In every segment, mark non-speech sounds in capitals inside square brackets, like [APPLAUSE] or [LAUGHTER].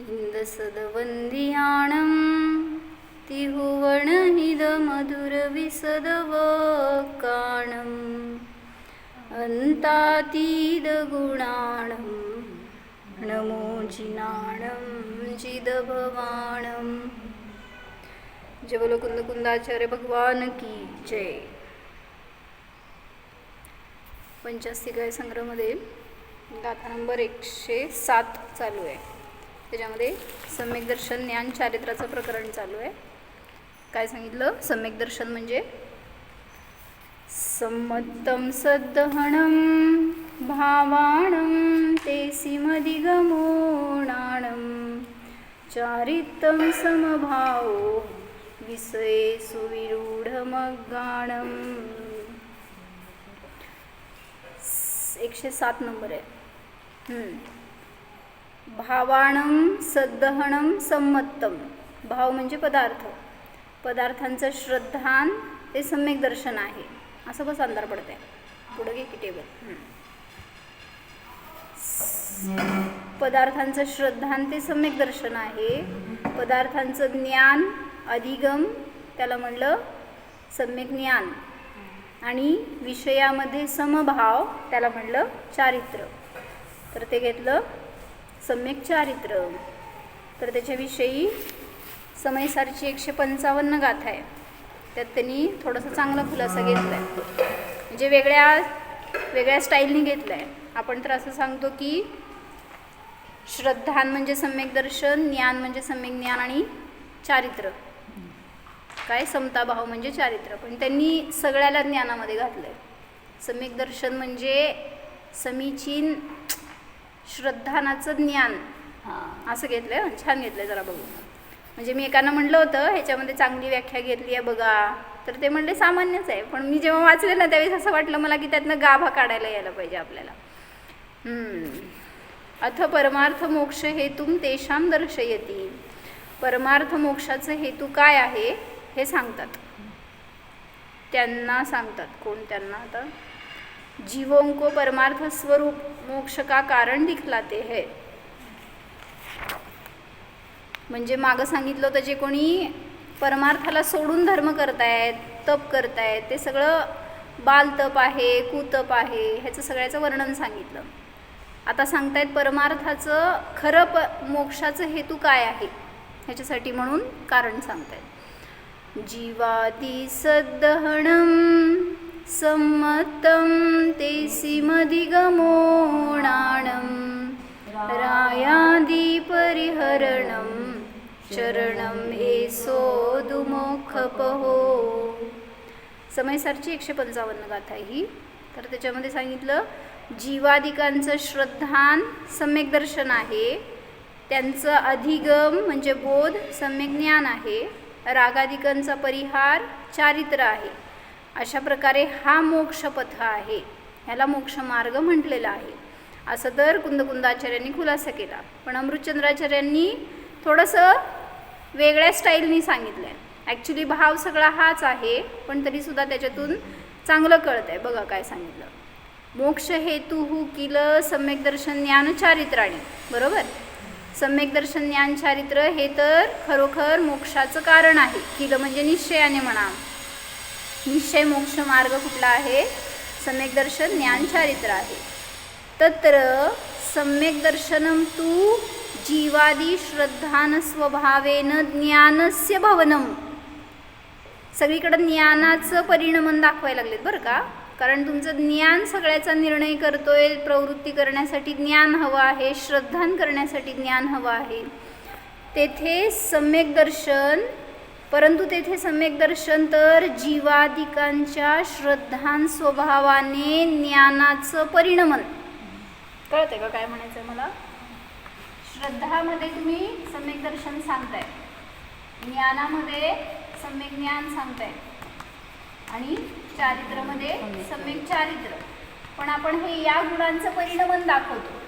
इन्दसदवन्द्याणं तिहुवणहिदमधुरविसदवकाणम् अन्तातीदगुणाणं नमो जिनाणं जिदभवाणं जय कुंदाचार्य भगवान की जय पंचास्तिकाय संग्रहमध्ये गाथा नंबर एकशे सात चालू आहे त्याच्यामध्ये सम्यक दर्शन ज्ञान चारित्राचं प्रकरण चालू आहे. काय सांगितलं? सम्यक दर्शन म्हणजे संमत्तं सद्दहणं भावाणं तेसिमधिगमोणाणं चारित्तं समभावो विषये सुविरूढमगाणं. एकशे सात नंबर आहे. भावाणं सद्दहणं संमत्तम. भाव म्हणजे पदार्थ. पदार्थांचं श्रद्धान ते सम्यक दर्शन आहे. असं कसं अंधार पडत आहे पुढं घे की टेबल पदार्थांचं श्रद्धान ते सम्यक दर्शन आहे. पदार्थांचं ज्ञान अधिगम त्याला म्हणलं सम्यक ज्ञान. आणि विषयामध्ये समभाव त्याला म्हणलं चारित्र्य तर ते घेतलं सम्यक चारित्र। तर त्याच्याविषयी समयसारची एकशे पंचावन्न गाथा आहे. त्यात त्यांनी थोडंसं चांगला खुलासा घेतला आहे म्हणजे वेगळ्या वेगळ्या स्टाईलने घेतला आहे आपण तर असं सांगतो की श्रद्धान म्हणजे सम्यक दर्शन ज्ञान म्हणजे सम्यक ज्ञान आणि चारित्र. काय? समताभाव म्हणजे चारित्र. पण त्यांनी सगळ्याला ज्ञानामध्ये घातलं आहे सम्यक दर्शन म्हणजे समीचीन श्रद्धानाचं ज्ञान. असं घेतलं आहे छान घेतलं आहे जरा बघू म्हणजे मी एकानं म्हटलं होतं ह्याच्यामध्ये चांगली व्याख्या घेतली आहे बघा. तर ते म्हणले सामान्यच आहे. पण मी जेव्हा वाचले ना त्यावेळेस असं वाटलं मला की त्यातनं गाभा काढायला यायला पाहिजे आपल्याला. हम्म. अथ परमार्थ मोक्ष हेतूम तेषाम दर्शयती. परमार्थ मोक्षाचं हेतू काय आहे हे सांगतात. त्यांना सांगतात. कोण त्यांना आता? जीवों को परमार्थ स्वरूप मोक्ष का कारण दिखलाते है. म्हणजे मागं सांगितलं होतं जे कोणी परमार्थाला सोडून धर्म करतायत तप करतायत ते सगळं बालतप आहे कुतप आहे ह्याचं सगळ्याचं वर्णन सांगितलं. आता सांगतायत परमार्थाचं खरं प मोक्षाचं हेतू काय आहे? ह्याच्यासाठी म्हणून कारण सांगतायत. जीवादी सद्दहणम सम्मतं तेसिमधिगमोणाणं रायादिपरिहरणं चरणं एसोदुमोखपहो समयसारची एकशे पंचावन्न गाथा आहे ही. तर त्याच्यामध्ये सांगितलं जीवादिकांचं श्रद्धान सम्यक दर्शन आहे त्यांचं अधिगम म्हणजे बोध सम्यक ज्ञान आहे रागादिकांचा परिहार चारित्र आहे. अशा प्रकारे हा मोक्षपथ आहे. ह्याला मोक्षमार्ग म्हटलेला आहे. असं तर कुंदकुंदाचार्यांनी खुलासा केला. पण अमृतचंद्राचार्यांनी थोडंसं वेगळ्या स्टाईलनी सांगितलं आहे ॲक्च्युली भाव सगळा हाच आहे पण तरीसुद्धा त्याच्यातून चांगलं कळतं आहे बघा काय सांगितलं. मोक्ष हेतू किल सम्यक दर्शन ज्ञान चारित्राणी. बरोबर? सम्यक दर्शन ज्ञान चारित्र हे तर खरोखर मोक्षाचं कारण आहे. किल म्हणजे निश्चयाने म्हणा. निश्चय मोक्ष मार्ग कुठला आहे? सम्यक दर्शन ज्ञान चारित्र आहे. तत्र सम्यक दर्शनं तू जीवादी श्रद्धान स्वभावेन ज्ञानस्य भवनम. सगळीकडं ज्ञानाचं परिणमन दाखवायला लागलेत बरं का? कारण तुमचं ज्ञान सगळ्याचा निर्णय करतोय प्रवृत्ती करण्यासाठी ज्ञान हवं आहे श्रद्धान करण्यासाठी ज्ञान हवं आहे. तेथे सम्यक दर्शन परंतु तेथे सम्यक दर्शन तर जीवादिकांच्या श्रद्धान स्वभावाने ज्ञानाचं परिणमन. कळतंय का काय म्हणायचं आहे मला? श्रद्धामध्ये तुम्ही सम्यक दर्शन सांगताय. ज्ञानामध्ये सम्यक ज्ञान सांगताय. आणि चारित्रमध्ये सम्यक चारित्र पण आपण हे या गुणांचं परिणमन दाखवतो.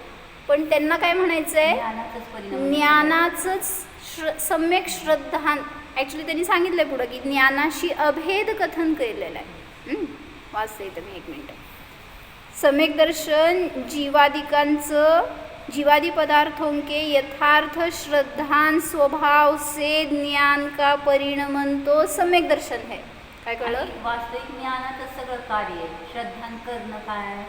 पण त्यांना काय म्हणायचं आहे ज्ञानाचंच श्र सम्यक श्रद्धान. ॲक्च्युली त्यांनी सांगितलं आहे पुढं की ज्ञानाशी अभेद कथन केलेलं आहे. वाचते इथं मी एक मिनटं. सम्यक दर्शन जीवादिकांचं जीवादि पदार्थों के यथार्थ श्रद्धान स्वभाव से ज्ञान का परिणमन तो सम्यक दर्शन है. काय कळलं? वास्तविक ज्ञानाचं सगळं कार्य आहे. श्रद्धान करणं काय?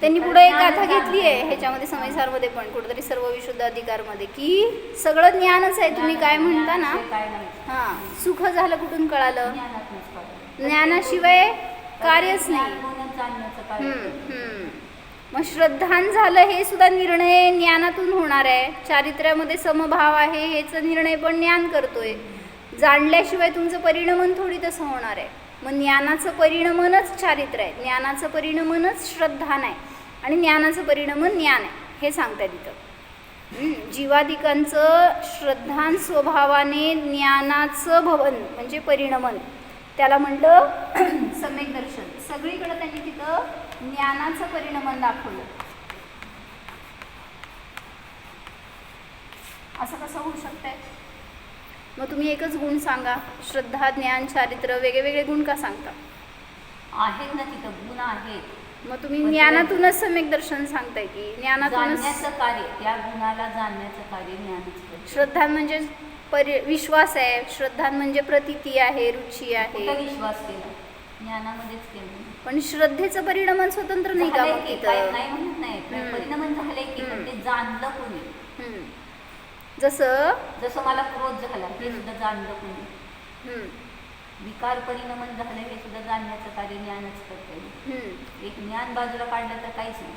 त्यांनी पुढे एक गाथा घेतली आहे ह्याच्यामध्ये समयसारमध्ये पण कुठेतरी सर्व विशुद्ध अधिकारमध्ये की सगळं ज्ञानच आहे तुम्ही काय म्हणता ना? हां सुख झालं कुठून कळालं? ज्ञानाशिवाय कार्यच नाही. मग श्रद्धान झालं हे सुद्धा निर्णय ज्ञानातून होणार आहे. चारित्र्यामध्ये समभाव आहे ह्याचा निर्णय पण ज्ञान करतोय. जाणल्याशिवाय तुमचं परिणमन थोडी तसं होणार आहे. मग ज्ञानाचं परिणमनच चारित्र्य आहे. ज्ञानाचं परिणमनच श्रद्धा नाही आणि ज्ञानाचं परिणमन ज्ञान आहे हे सांगतात तिथं जीवादिकांचं श्रद्धान स्वभावाने ज्ञानाचं भवन म्हणजे परिणमन. त्याला म्हटलं [CLEARS THROAT] सम्यक दर्शन. सगळीकडं त्यांनी तिथं ज्ञानाचं परिणमन दाखवलं. असं कसं होऊ शकतंय? मग तुम्ही एकच गुण सांगा. श्रद्धा ज्ञान चारित्र्य वेगळे वेगळे गुण का सांगता? आहेत ना तिथं गुण आहेत. मग तुम्ही ते- ज्ञानातूनच सम्यक दर्शन सांगताय की? ज्ञानातूनच जाणण्याचं कार्य त्या गुणाला जाणण्याचं कार्य ज्ञानच करतं. श्रद्धा म्हणजे परि विश्वास आहे. श्रद्धा म्हणजे प्रतिती आहे रुची आहे. विश्वास केला? ज्ञानामध्येच केलं. पण श्रद्धेचं परिणमन स्वतंत्र नाही का झालंय मग की? काय तिथं नाही म्हणत नाही. हम्म. परिणाम झालंय की? पण हम्म. ते जाणलं कोणी. जसं? जसं मला क्रोध झाला हे. सुद्धा जाणलं कोणी. विकार परिणमन झालं हे सुद्धा जाणण्याचं कार्य ज्ञानच करते एक ज्ञान बाजूला काढलं तर काहीच नाही.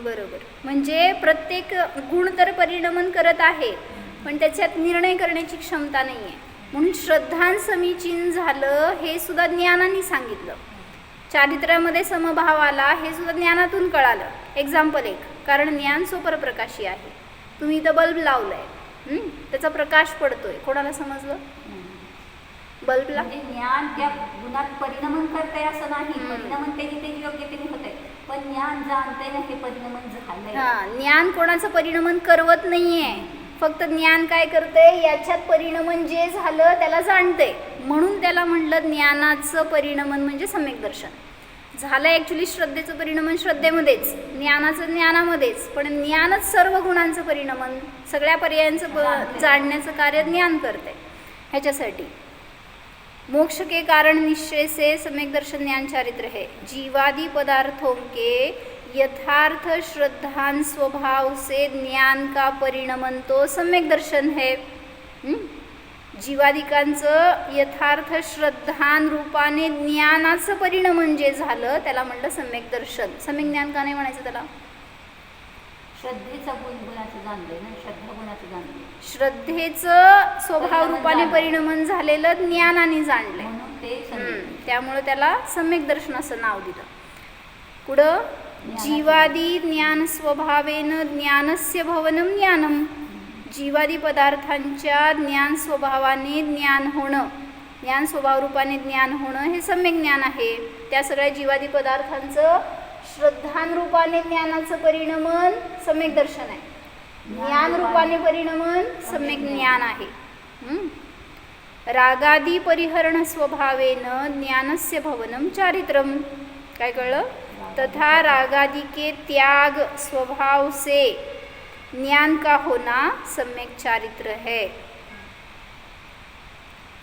बरोबर. म्हणजे प्रत्येक गुण तर परिणमन करत आहे पण त्याच्यात निर्णय करण्याची क्षमता नाही आहे म्हणून श्रद्धान समीचीन झालं हे सुद्धा ज्ञानाने सांगितलं. चारित्र्यामध्ये समभाव आला हे सुद्धा ज्ञानातून कळालं. एक्झाम्पल एक. कारण ज्ञान स्वपरप्रकाशी आहे. तुम्ही इथं बल्ब लावलाय. हम्म, त्याचा प्रकाश पडतोय. कोणाला समजलं. बल्बला म्हणजे ज्ञान त्या गुणात परिणमन करतंय असं नाही. परिणमन त्याची योग्यतेने होत आहे पण ज्ञान जाणतंय ना हे परिणमन झालंय. हा ज्ञान कोणाचं परिणमन करवत नाहीये. फक्त ज्ञान काय करते याच्यात परिणमन जे झालं त्याला जाणते म्हणून त्याला म्हणलं ज्ञानाचं परिणमन म्हणजे सम्यक दर्शन. झालं ॲक्च्युली श्रद्धेचं परिणमन श्रद्धेमध्येच ज्ञानाचं ज्ञानामध्येच पण ज्ञानच सर्व गुणांचं परिणमन सगळ्या पर्यायांचं प जाणण्याचं कार्य ज्ञान करते ह्याच्यासाठी. मोक्ष के कारण निश्चय से सम्यक दर्शन ज्ञान चारित्र है। जीवादि पदार्थों के यथार्थ श्रद्धान स्वभाव से ज्ञान का परिणमन तो सम्यक दर्शन है। हुँ? जीवादिकांचं यथार्थ श्रद्धान रूपाने ज्ञानाचं परिणमन जे झालं त्याला म्हणलं सम्यक दर्शन. सम्यक ज्ञान का नाही म्हणायचं त्याला? श्रद्धेचा गुण गुणाचं जाणलंय ना श्रद्धा गुणाचं जाणलंय. श्रद्धेचं स्वभाव रूपाने परिणमन झालेलं ज्ञानाने समजलं. त्यामुळे त्याला सम्यक दर्शन असं नाव दिलं. पुढं जीवादी ज्ञान स्वभावेन ज्ञानस्य भवनम ज्ञानम. जीवादी पदार्थांच्या ज्ञान स्वभावाने ज्ञान होणं ज्ञान स्वभाव रूपाने ज्ञान होणं हे सम्यक ज्ञान आहे. त्या सगळ्या जीवादी पदार्थांचं श्रद्धानुरूपाने ज्ञानाचं परिणमन सम्यक दर्शन आहे. ज्ञान रूपाने परिणमन सम्यक ज्ञान आहे. रागादी परिहरण स्वभावेन ज्ञानस्य भवनम चारित्रम. काय कळलं? तथा रागादिके त्याग स्वभाव से ज्ञान का होना सम्यक चारित्र है?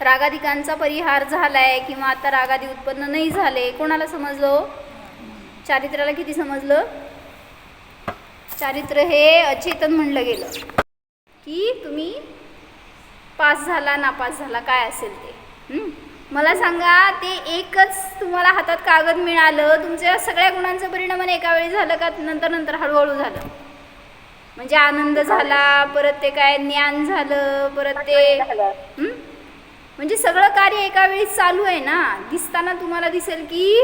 रागादिकांचा परिहार झालाय किंवा आता रागादी उत्पन्न नाही झाले कोणाला समजलो हो? चारित्र्याला किती समजलं? चारित्र हे अचेतन म्हणलं गेलं. की तुम्ही पास झाला नापास झाला काय असेल ते? मला सांगा ते एकच तुम्हाला हातात कागद मिळालं तुमच्या सगळ्या गुणांचं परिणामाने एका वेळी झालं का नंतर नंतर हळूहळू झालं? म्हणजे आनंद झाला परत ते काय ज्ञान झालं परत ते हं? म्हणजे सगळं कार्य एका वेळी चालू आहे ना? दिसताना तुम्हाला दिसेल की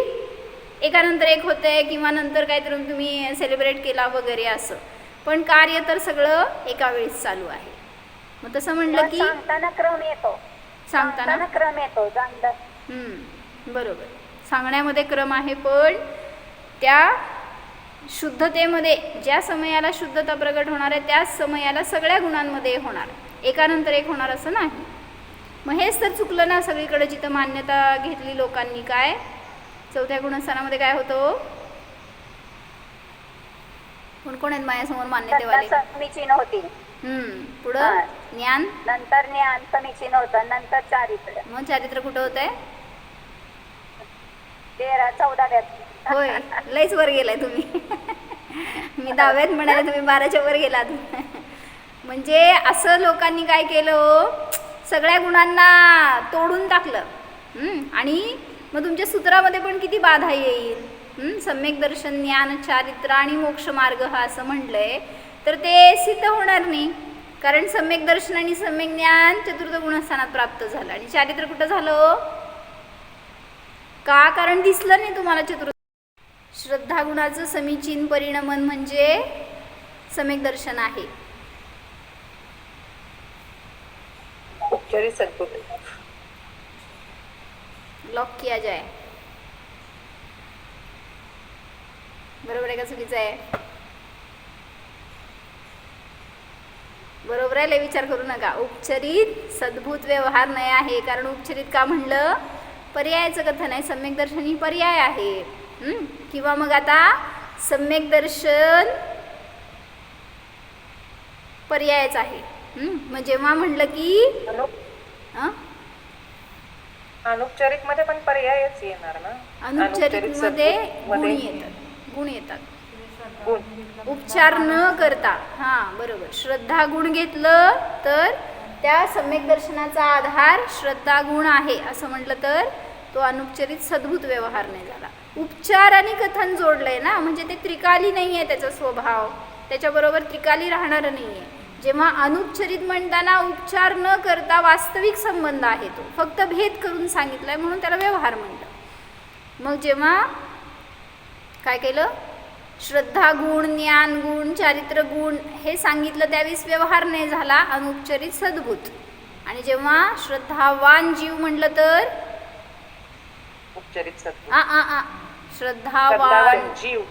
एकानंतर एक होतंय किंवा नंतर काहीतरी तुम्ही सेलिब्रेट केला वगैरे असं. पण कार्य तर सगळं एका वेळीच चालू आहे. मग तसं म्हणलं की सांगताना क्रम येतो. सांगताना? सांगताना क्रम येतो हम्म, बरोबर. सांगण्यामध्ये क्रम आहे पण त्या शुद्धतेमध्ये ज्या समयाला शुद्धता प्रगट होणार आहे त्याच समयाला सगळ्या गुणांमध्ये होणार. एकानंतर एक होणार असं नाही. मग हेच तर चुकलं ना सगळीकडे जिथं मान्यता घेतली लोकांनी. काय? चौथ्या गुणस्थानामध्ये काय होतं कोण कोण आहेत माझ्यासमोर मान्यतेवाले? समीचीन होती. हम्म, पुढं? हा. ज्ञान? नंतर ज्ञान समीचीन होतं नंतर चारित्र्य मग चारित्र्य कुठं होत आहे तेरा चौदाव्यात होय लईच वर गेलाय तुम्ही. मी दहाव्यात म्हणाले तुम्ही बाराच्या वर गेलात. म्हणजे असं लोकांनी काय केलं हो? सगळ्या गुणांना तोडून टाकलं. आणि मग तुमच्या सूत्रामध्ये पण किती बाधा येईल. सम्यक दर्शन ज्ञान चारित्र आणि मोक्ष मार्ग हा असं म्हटलंय तर ते सिद्ध होणार नाही. कारण सम्यक दर्शन आणि सम्यक ज्ञान चतुर्थ गुणस्थानात प्राप्त झालं. आणि चारित्र कुठं झालं हो? का? कारण दिसलं नाही तुम्हाला चतुर्थ श्रद्धा गुणाचं समीचीन परिणमन म्हणजे सम्यक दर्शन आहे. लॉक किया जाय बरोबर आहे का चुकीचं आहे? बरोबर आहे विचार करू नका. उपचरित सद्भूत व्यवहार नाही आहे. कारण उपचरित का म्हणलं? पर्यायाचं कथन आहे. सम्यक दर्शन ही पर्याय आहे? किंवा मग आता सम्यक दर्शन पर्यायच आहे? मग जेव्हा म्हणलं की? अनुपचारिकमध्ये पण पर्यायच येणार ना? अनुपचारिकमध्ये गुण येतात. गुण येतात. उपचार न करता. हा बरोबर. श्रद्धा गुण घेतलं तर त्या सम्यक दर्शनाचा आधार श्रद्धा गुण आहे असं म्हटलं तर तो अनुपचारित सद्भूत व्यवहार नाही झाला. उपचार आणि कथन जोडलंय ना? म्हणजे ते त्रिकाली नाही आहे त्याचा स्वभाव. त्याच्याबरोबर त्रिकाली राहणार नाही आहे जेव्हा अनुपचरित म्हणताना उपचार न करता वास्तविक संबंध आहे तो. फक्त भेद करून सांगितलाय म्हणून त्याला व्यवहार म्हणलं मग जेव्हा काय केलं? श्रद्धा गुण ज्ञान गुण चारित्र गुण हे सांगितलं त्यावेळेस व्यवहार नाही झाला. अनुपचरित सद्भूत आणि जेव्हा श्रद्धावान जीव म्हटलं तर? उपचारित सद्बुद्ध आ आ आ. श्रद्धावान. जीव.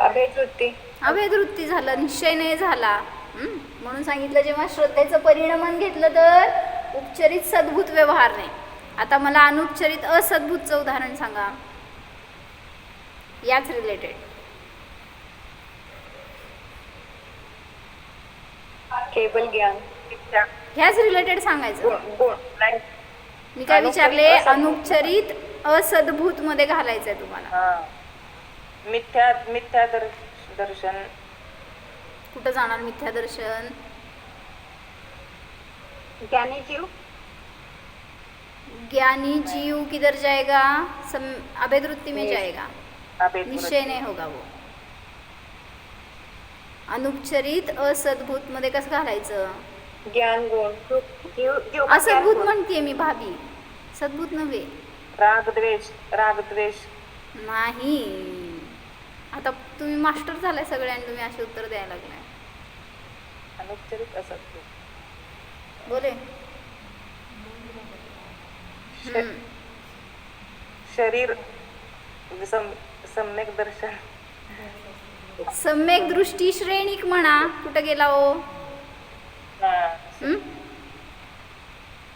अभेदवृत्ती अभेदवृत्ती झालं निश्चय नाही झाला? म्हणून सांगितलं जेव्हा श्रद्धेचं परिणमन घेतलं तर उपचरित सद्भूत व्यवहार नाही. आता मला अनुपचरित असद्भूतचं उदाहरण सांगा. याच रिलेटेड ज्ञान. ह्याच रिलेटेड सांगायचं. मी काय विचारले. अनुपचरित असद्भूत मध्ये घालायचंय तुम्हाला. हा. मिथ्या मिथ्या दर, दर्शन. कुठं जाणार मिथ्या दर्शन? ज्ञानी जीव. ज्ञानी जीव किधर जाएगा? सम अभेदवृत्ति में निश्चय. जाएगा. निश्चय नाही होगा वो। अनुपचरित असद्भूत मध्ये कसं घालायचं? ज्ञान गुण. जीव जीव असद्भूत म्हणते मी भाभी. सद्भूत नव्हे. राग द्वेष राग द्वेष. नाही. आता तुम्ही मास्टर झालाय सगळे आणि तुम्ही असे उत्तर द्यायला लागलाय. अनुपचारित असद्भूत बोले. श- हम्म. शरीर म्हणजे सम- सम्यक दर्शन. सम्यक दृष्टी श्रेणिक म्हणा कुठं गेला हो? हा. हं?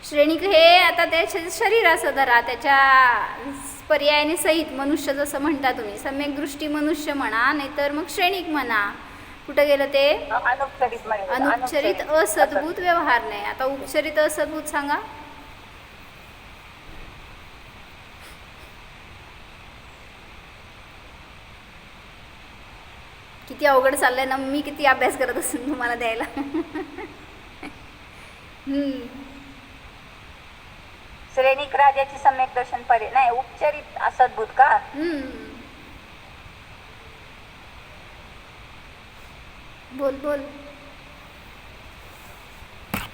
श्रेणिक हे आता त्याच्या शरीराचं धरा त्याच्या पर्यायाने सहित मनुष्य जसं म्हणता तुम्ही. सम्यक दृष्टी मनुष्य म्हणा नाहीतर मग श्रेणिक म्हणा. कुठं गेलं ते? अनुपचरित असद्भूत व्यवहार नाही. आता उपचरित असद्भूत सांगा. किती अवघड चाललंय ना मी किती अभ्यास करत असेल तुम्हाला द्यायला. [LAUGHS] हम्म. श्रेणिक राजाची सम्यक दर्शन पर्याय नाही उपचरित असद्भूत का हम्म. बोल बोल.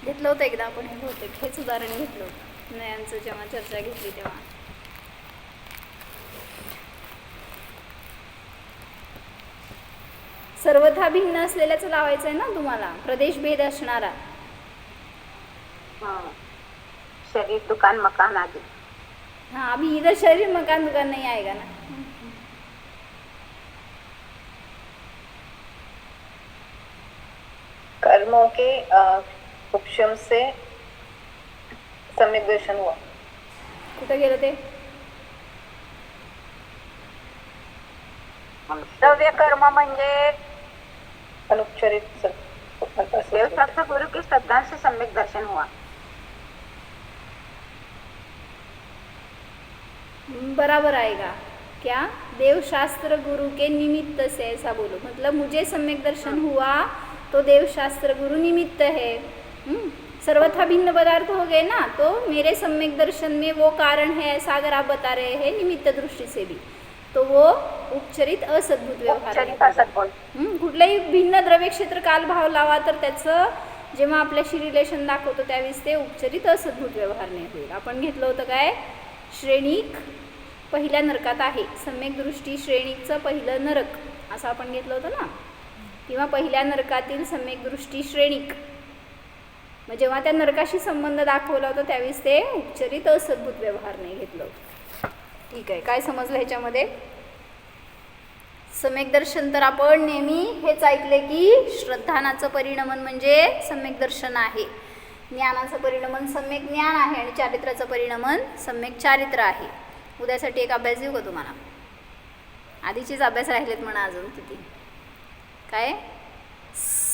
घेतलं होतं एकदा आपण हे बहुतेक हेच उदाहरण घेतलं होतं. नयांचं जेव्हा चर्चा घेतली तेव्हा. सर्वथा भिन्न असलेल्याच लावायचं आहे ना तुम्हाला? प्रदेश भेद असणारा. हं. शरीर दुकान मकान आदि। हाँ अभी इधर शरीर मकान दुकान नहीं आएगा ना। कर्मों के उपशम से सम्यक दर्शन हुआ कुठं गेलं ते द्रव्य कर्म म्हणजे अनुपचारित गुरु की श्रद्धा से सम्यक दर्शन हुआ। बराबर आएगा क्या? देव शास्त्र गुरु के निमित्त से ऐसा बोलो. मतलब मुझे सम्यक दर्शन हुआ तो देव शास्त्र गुरु निमित्त है। सर्वथा भिन्न पदार्थ हो गए ना तो मेरे सम्यक दर्शन में वो कारण है ऐसा अगर आप बता रहे हैं निमित्त दृष्टि से भी। तो वो उपचरित असद्भुत व्यवहार हं, कुठल्याही भिन्न द्रव्य क्षेत्र काल भाव लावा तर त्याचं जेव्हा आपल्याशी रिलेशन दाखवतो त्यावेळेस ते उपचरित असद्भुत व्यवहारने होईल. आपण घेतलं होतं काय? श्रेणिक पहिल्या नरकात आहे. सम्यक दृष्टी पहिलं नरक. असं आपण घेतलं होतं ना? किंवा पहिल्या नरकातील सम्यक दृष्टी मग जेव्हा त्या नरकाशी संबंध दाखवला होता त्यावेळेस ते उपचरित व्यवहार नाही घेतलं होतं. ठीक आहे. काय समजलं ह्याच्यामध्ये? सम्यक दर्शन तर आपण नेहमी हेच ऐकले की श्रद्धानाचं परिणमन म्हणजे सम्यक दर्शन आहे. ज्ञानाचं परिणमन सम्यक ज्ञान आहे आणि चारित्र्याचं परिणमन सम्यक चारित्र्य आहे. उद्यासाठी एक अभ्यास देऊ का तुम्हाला? आधीचेच अभ्यास राहिलेत म्हणा अजून किती. काय?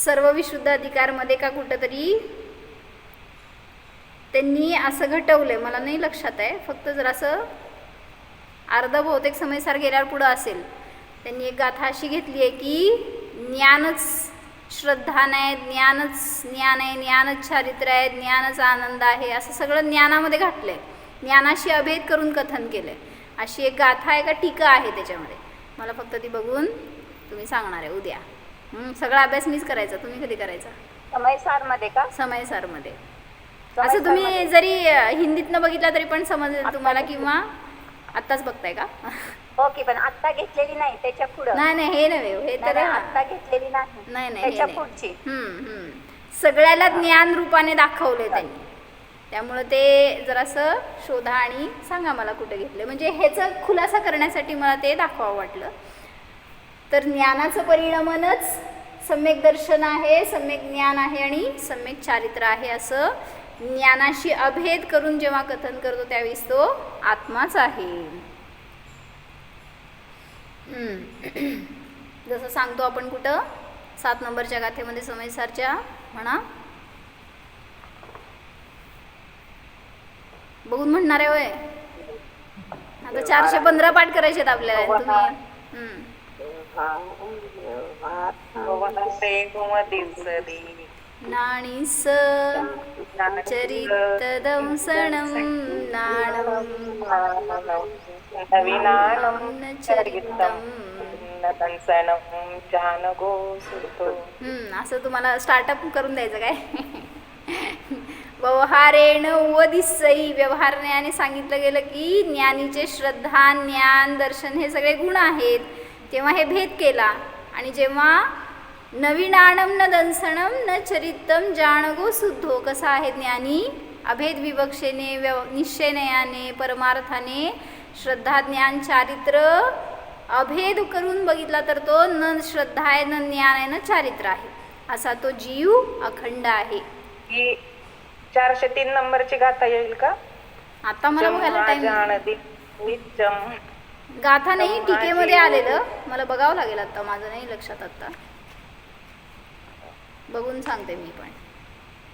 सर्व विशुद्ध अधिकारमध्ये का कुठंतरी त्यांनी असं घटवलं आहे मला नाही लक्षात आहे फक्त जरासं अर्ध बहुतेक समयसार गेल्यावर पुढं असेल. त्यांनी एक गाथा अशी घेतली आहे की ज्ञानच श्रद्धा नाही ज्ञानच ज्ञान आहे ज्ञानच चारित्र्य आहे ज्ञानच आनंद आहे असं सगळं ज्ञानामध्ये घातलं आहे ज्ञानाशी अभेद करून कथन केलं आहे अशी एक गाथा आहे का टीका आहे त्याच्यामध्ये. मला फक्त ती बघून तुम्ही सांगणार आहे उद्या. हं, सगळा अभ्यास मीच करायचा. तुम्ही कधी करायचा? समयसारमध्ये का? समयसारमध्ये समयसार असं तुम्ही. जरी हिंदीतनं बघितलं तरी पण समजेल तुम्हाला किंवा आत्ताच बघताय का? हो की पण आत्ता घेतलेली नाही त्याच्या पुढं. नाही नाही हे नव्हे हे तर आत्ता घेतलेली नाही. नाही नाही हे त्याच्या. पुढची. हम्म, हम्म. सगळ्याला ज्ञान रूपाने दाखवले त्यांनी. त्यामुळं ते जरासं शोधा आणि सांगा मला कुठे घेतलं म्हणजे ह्याचा खुलासा करण्यासाठी मला ते दाखवावं वाटलं. तर ज्ञानाचं परिणामनच सम्यक दर्शन आहे सम्यक ज्ञान आहे आणि सम्यक चारित्र्य आहे असं ज्ञानाशी अभेद करून जेव्हा कथन करतो त्यावेळेस तो आत्माच आहे. [CLEARS THROAT] जसं सांगतो आपण कुठं सात नंबरच्या गाथेमध्ये समयसारच्या म्हणा बघून म्हणणार आहे होय. आता चारशे पंधरा पाठ करायचे आहेत आपल्याला तुम्ही. हम्म. नाणीस चरित दंसणं नाणं. नवीनानं चरितं दंसनं जानगो सुतो हम्म, असं तुम्हाला स्टार्टअप करून द्यायचं काय? व्यवहारेण उवदिसई व्यवहारण्याने सांगितलं गेलं की ज्ञानीचे श्रद्धा ज्ञान दर्शन हे सगळे गुण आहेत. तेव्हा हे भेद केला. आणि जेव्हा नवीनाणम न दंसणम न चरितम जाणगो सुद्धो कसा आहे ज्ञानी? अभेद विवक्षेने व्यव निश्चयनयाने परमार्थाने श्रद्धा ज्ञान चारित्र अभेद करून बघितला तर तो न श्रद्धा आहे न ज्ञान आहे न चारित्र आहे. असा तो जीव अखंड आहे. चारशे तीन नंबरची गाथा येईल का? आता मला बघायला टाइम गाथा नाही टीकेमध्ये जीव. आलेलं. मला बघावं लागेल आता माझं नाही लक्षात आता. बघून सांगते मी पण.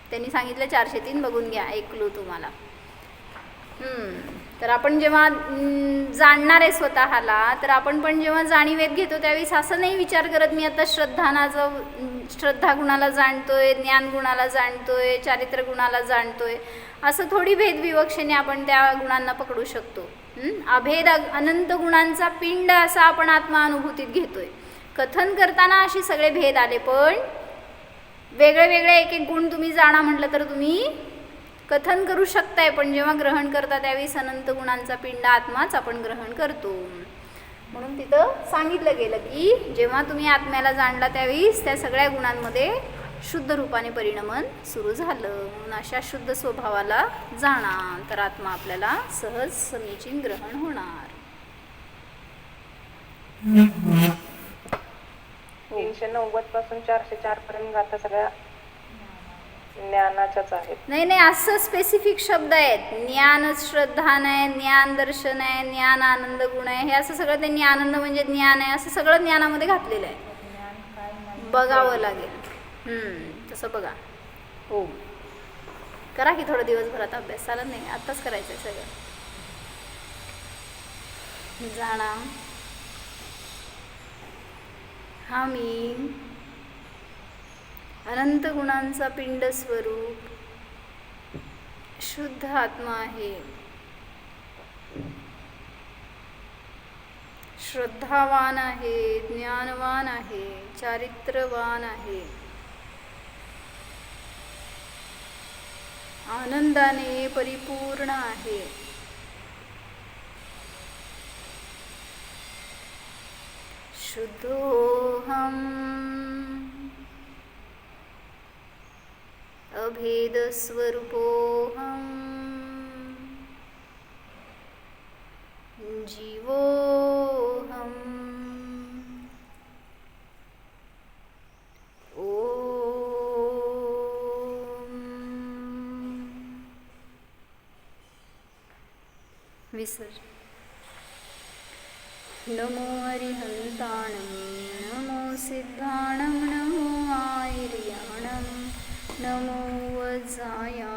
त्यांनी सांगितलं चारशे तीन बघून घ्या एक क्लू तुम्हाला. हम्म. तर आपण जेव्हा जाणणार आहे स्वतःला तर आपण पण जेव्हा जाणीवेत घेतो त्यावेळेस असं नाही विचार करत मी आता श्रद्धानाचं श्रद्धा गुणाला जाणतोय ज्ञान गुणाला जाणतोय चारित्र्य गुणाला जाणतोय असं थोडी भेदविवक्षेने आपण त्या गुणांना पकडू शकतो. अभेद अनंत गुणांचा पिंड असा आपण आत्मानुभूतीत घेतोय. कथन करताना असे सगळे भेद आले पण वेगळे वेगळे एक एक गुण तुम्ही जाणा म्हटलं तर तुम्ही कथन करू शकताय पण जेव्हा ग्रहण करता त्यावेळेस अनंत गुणांचा पिंड आत्माच आपण ग्रहण करतो. म्हणून तिथं सांगितलं गेलं की जेव्हा तुम्ही आत्म्याला जाणला त्यावेळेस त्या सगळ्या गुणांमध्ये शुद्ध रूपाने परिणमन सुरू झालं. म्हणून अशा शुद्ध स्वभावाला जाणा तर आत्मा आपल्याला सहज समीचीन ग्रहण होणार. हो. तीनशे नव्वदपासून चारशे चार पर्यंत गाथा सगळ्या ज्ञानाच्याच आहेत. नाही नाही असं स्पेसिफिक शब्द आहेत. ज्ञान श्रद्धान आहे ज्ञान दर्शन आहे ज्ञान आनंद गुण आहे हे असं सगळं त्यांनी आनंद म्हणजे ज्ञान आहे असं सगळं ज्ञानामध्ये घातलेलं आहे. बघावं लागेल. तसं बघा. हो. करा की थोडं दिवसभरात अभ्यास. चालत नाही आत्ताच करायचं आहे सगळं. जाणा हा मी. अनंत गुणांचा पिंड स्वरूप शुद्ध आत्मा आहे. श्रद्धावान आहे ज्ञानवान आहे चारित्र्यवान आहे. आनंदाने परिपूर्ण आहे. शुद्धोहम अभेदस्वरूपोऽहं जीवोऽहम् ॐ विसर्ज नमो हरिहन्ताणं नमो सिद्धाणं नमो आयर्याणं नमो वजायाणं नमो